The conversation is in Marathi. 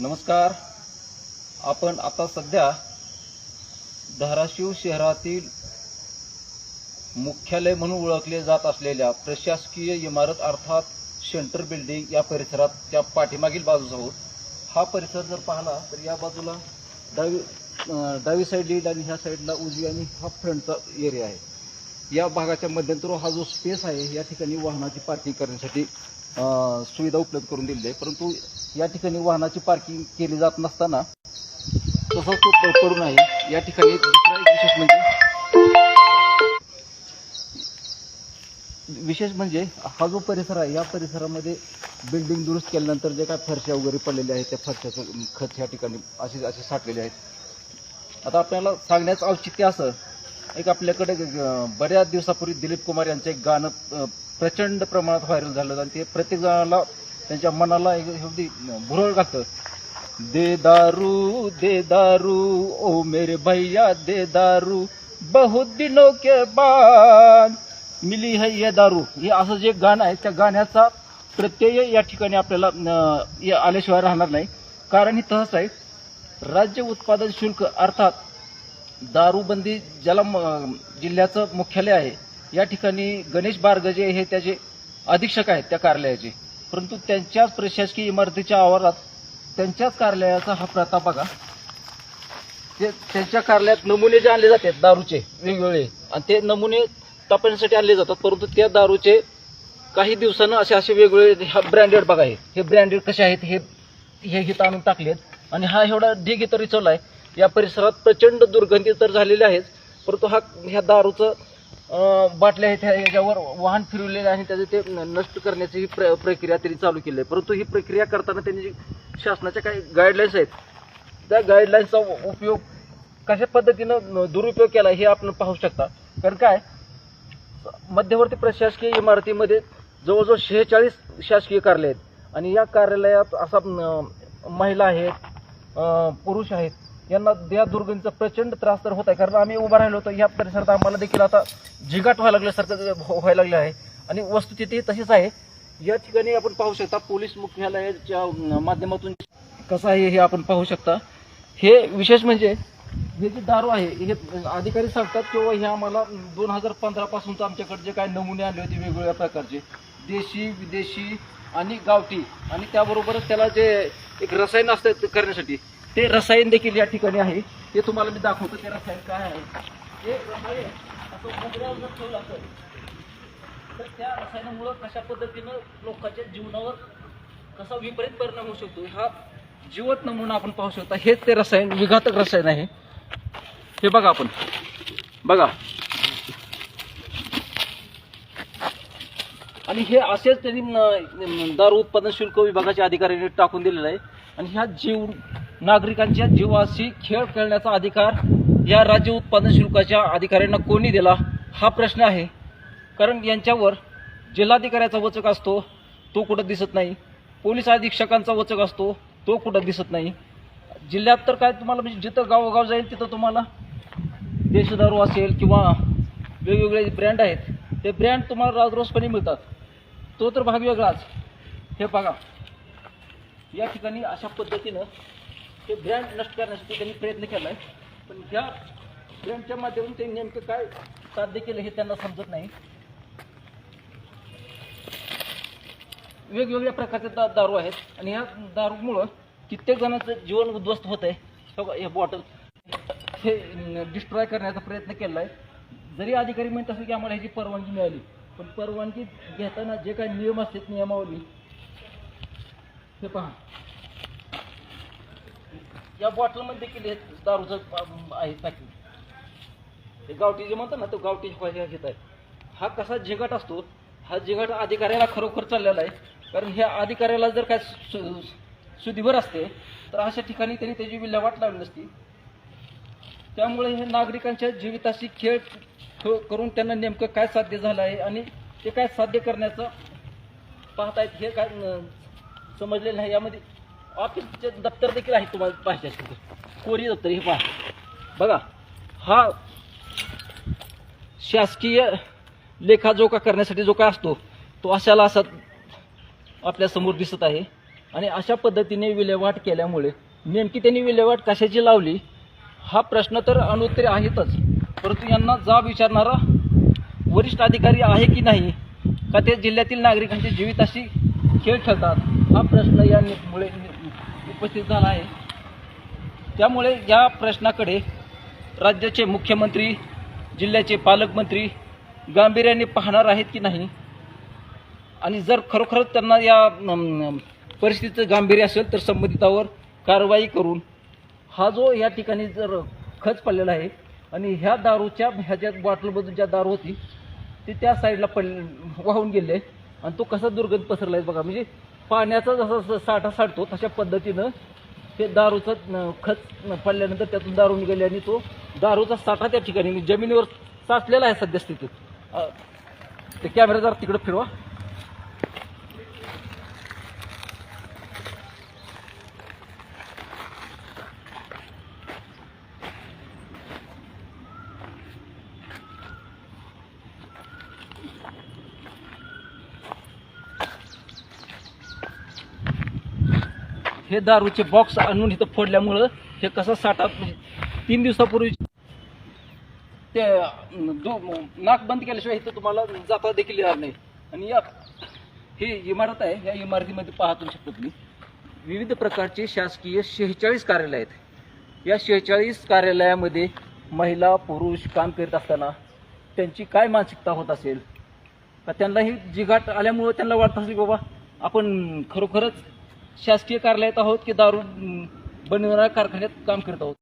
नमस्कार. आपण आता सध्या धाराशिव शहरातील मुख्यालय म्हणून ओळखले जात असलेल्या प्रशासकीय इमारत अर्थात सेंटर बिल्डिंग या परिसरात त्या पाठीमागील बाजूस आहोत हा परिसर जर पाहिला तर या बाजूला डावी डावी साईडली आणि ह्या साईडला उजवी आणि हा फ्रंटचा एरिया आहे. या भागाच्या मध्यंतरी हा जो स्पेस आहे या ठिकाणी वाहनाची पार्किंग करण्यासाठी सुविधा उपलब्ध करून दिलेली आहे. परंतु या ठिकाणी वाहनाची पार्किंग केली जात नसताना तसाच तो पडून आहे. या ठिकाणी दुसरा एक विशेष म्हणजे विशेष म्हणजे हा जो परिसर आहे या परिसरामध्ये बिल्डिंग दुरुस्त केल्यानंतर जे काय फरशा वगैरे पडलेल्या आहेत त्या फरशाचं खत या ठिकाणी असे असे साठलेले आहेत. आता आपल्याला सांगण्याचं औचित्य असं एक आपल्याकडे बऱ्याच दिवसापूर्वी दिलीप कुमार यांचं एक गाणं प्रचंड प्रमाणात व्हायरल झालं आणि ते प्रत्येक जणाला त्यांच्या मनाला एक अगदी भुरळ घालतं. दे दारू दे दारू ओ मेरे भैया दे दारू बहुत दिनों के बाद मिली है ये दारू. हे असं जे गाणं आहे त्या गाण्याचा प्रत्यय या ठिकाणी आपल्याला आल्याशिवाय राहणार नाही. कारण ही तसंच आहे. राज्य उत्पादन शुल्क अर्थात दारूबंदी ज्याला म- जिल्ह्याचं मुख्यालय आहे. या ठिकाणी गणेश बारगजे हे त्याचे अधीक्षक आहेत त्या कार्यालयाचे. परंतु त्यांच्याच प्रशासकीय इमारतीच्या आवारात त्यांच्याच कार्यालयाचा हा प्रताप बघा. ते त्यांच्या कार्यालयात नमुने जे आणले जातात दारूचे वेगवेगळे आणि ते नमुने तपासण्यासाठी आणले जातात परंतु त्या दारूचे काही दिवसानं असे असे वेगवेगळे हा ब्रँडेड बघा हे. हे ब्रँडेड कसे आहेत हे हे हित आणून टाकलेत. आणि हा एवढा ढीग इथं रिचवला आहे या परिसरात प्रचंड दुर्गंधी तर झालेली आहेच परंतु हा ह्या दारूचं बाटल्या आहेत याच्यावर ह्याच्यावर वाहन फिरवलेलं आहे आणि त्याचं ते नष्ट करण्याची ही प्र प्रक्रिया त्यांनी चालू केली आहे. परंतु ही प्रक्रिया करताना त्यांनी जी शासनाच्या काही गाईडलाईन्स आहेत त्या गाईडलाईन्सचा उपयोग कशा पद्धतीनं दुरुपयोग केला हे आपण पाहू शकता. कारण काय? मध्यवर्ती प्रशासकीय इमारतीमध्ये जवळजवळ शेहेचाळीस शासकीय कार्यालय आहेत. आणि या कार्यालयात असा महिला आहेत पुरुष आहेत यांना या दुर्गंधीचा प्रचंड त्रास तर होत आहे. कारण आम्ही उभा राहिलो होतो या परिसरात आम्हाला देखील आता झिगाट व्हायला लागल्यासारखं हो- व्हायला लागलं आहे. आणि वस्तुस्थिती तशीच आहे. या ठिकाणी आपण पाहू शकता पोलीस मुख्यालयाच्या माध्यमातून कसं आहे हे आपण पाहू शकता. हे विशेष म्हणजे हे जे दारू आहे हे अधिकारी सांगतात किंवा हे आम्हाला दोन हजार पंधरापासूनचं आमच्याकडे जे काय नमुने आले होते वेगवेगळ्या प्रकारचे देशी विदेशी आणि गावठी. आणि त्याबरोबरच त्याला जे एक रसायन असतं करण्यासाठी ते रसायन देखील या ठिकाणी आहे. ते तुम्हाला मी दाखवतो ते रसायन काय आहे. हे रसायन असं जर ठेवलं असेल तर त्या रसायनामुळं कशा पद्धतीनं लोकांच्या जीवनावर कसा विपरीत परिणाम होऊ शकतो हा जीवत नमुना आपण पाहू शकता. हेच ते रसायन विघातक रसायन आहे. हे बघा आपण. बघा. आणि हे असेच त्यांनी दारू उत्पादन शुल्क विभागाच्या अधिकाऱ्यांनी टाकून दिलेलं आहे. आणि ह्या जीव नागरिकांच्या जीवाशी खेळ खेळण्याचा अधिकार या राज्य उत्पादन शुल्काच्या अधिकाऱ्यांना कोणी दिला? हा प्रश्न आहे. कारण यांच्यावर जिल्हाधिकाऱ्याचा वचक असतो तो कुठं दिसत नाही. पोलीस अधीक्षकांचा वचक असतो तो कुठं दिसत नाही. जिल्ह्यात तर काय तुम्हाला म्हणजे जिथं गावोगाव जाईल तिथं तुम्हाला देशदारू असेल किंवा वेगवेगळे ब्रँड आहेत ते ब्रँड तुम्हाला राजरोसपणे मिळतात. तो तर भाग वेगळाच. हे बघा. या ठिकाणी अशा पद्धतीनं ते ब्रँड नष्ट करण्यासाठी त्यांनी प्रयत्न केला आहे पण ह्या ब्रँडच्या माध्यमातून ते नेमकं काय साध्य केलं हे त्यांना समजत नाही. वेगवेगळ्या प्रकारचे दा दारू आहेत. आणि ह्या दारूमुळं कित्येक जणांचं जीवन उद्ध्वस्त होत आहे हे बॉटल हे डिस्ट्रॉय करण्याचा प्रयत्न केला आहे जरी अधिकारी म्हणत असेल की आम्हाला ह्याची परवानगी मिळाली पण परवानगी घेताना जे काही नियम असतात नियमावली हे पहा. या बॉटलमध्ये देखील हे दारूचं आहे पॅकिंग हे गावठी जे म्हणतात ना तो गावठी घेत आहे हा कसा झिगट असतो हा झिगट अधिकाऱ्याला खरोखर चाललेला आहे. कारण ह्या अधिकाऱ्याला जर काय सु- सुधीवर असते तर अशा ठिकाणी त्यांनी त्याची विल्हेवाट लावली नसती. त्यामुळे हे नागरिकांच्या जीविताशी खेळ करून त्यांना नेमकं काय साध्य झालं आहे आणि ते काय साध्य करण्याचं पाहतायत हे काय समजलेलं आहे यामध्ये ऑफिसचे दप्तर देखील आहे तुम्हाला पाहिजे कोरी दप्तर हे पहा. बघा हा शासकीय लेखाजोखा करण्यासाठी जो काय असतो तो अशाला असा आपल्यासमोर दिसत आहे. आणि अशा पद्धतीने विल्हेवाट केल्यामुळे नेमकी त्यांनी विल्हेवाट कशाची लावली हा प्रश्न तर अनुत्तरी आहेतच. परंतु यांना जाब विचारणारा वरिष्ठ अधिकारी आहे की नाही का ते जिल्ह्यातील नागरिकांची जीविताशी खेळ खेळतात हा प्रश्न यामुळे उपस्थित झाला आहे. त्यामुळे या प्रश्नाकडे राज्याचे मुख्यमंत्री जिल्ह्याचे पालकमंत्री गांभीर्याने पाहणार आहेत की नाही? आणि जर खरोखरच त्यांना या परिस्थितीचं गांभीर्य असेल तर संबंधितावर कारवाई करून हा जो या ठिकाणी जर खच पडलेला आहे आणि ह्या दारूच्या ह्या ज्या बॉटलमधून ज्या दारू होती ती त्या साईडला पड वाहून गेले आणि तो कसा दुर्गंध पसरला आहे बघा. म्हणजे पाण्याचा जसा साठा साठतो तशा पद्धतीनं ते दारूचं खत पडल्यानंतर त्यातून दारू निघाली आणि तो दारूचा साठा त्या ठिकाणी जमिनीवर साचलेला आहे सध्या स्थितीत. ते कॅमेरा जर तिकडं फिरवा. हे दारूचे बॉक्स आणून इथं फोडल्यामुळं हे कसं साठा म्हणजे तीन दिवसापूर्वी ते नाक बंद केल्याशिवाय इथं तुम्हाला जाता देखील येणार नाही. आणि या ही इमारत आहे. या इमारतीमध्ये पाहतो शकतो तुम्ही. विविध प्रकारचे शासकीय शेहेचाळीस कार्यालय आहेत. या शेहेचाळीस कार्यालयामध्ये महिला पुरुष काम करीत असताना त्यांची काय मानसिकता होत असेल? का त्यांना ही जिघाट आल्यामुळं त्यांना वाटत असेल की बाबा आपण खरोखरच शासकीय कार्यालयात आहोत की दारू बनवणाऱ्या कारखान्यात काम करत आहोत?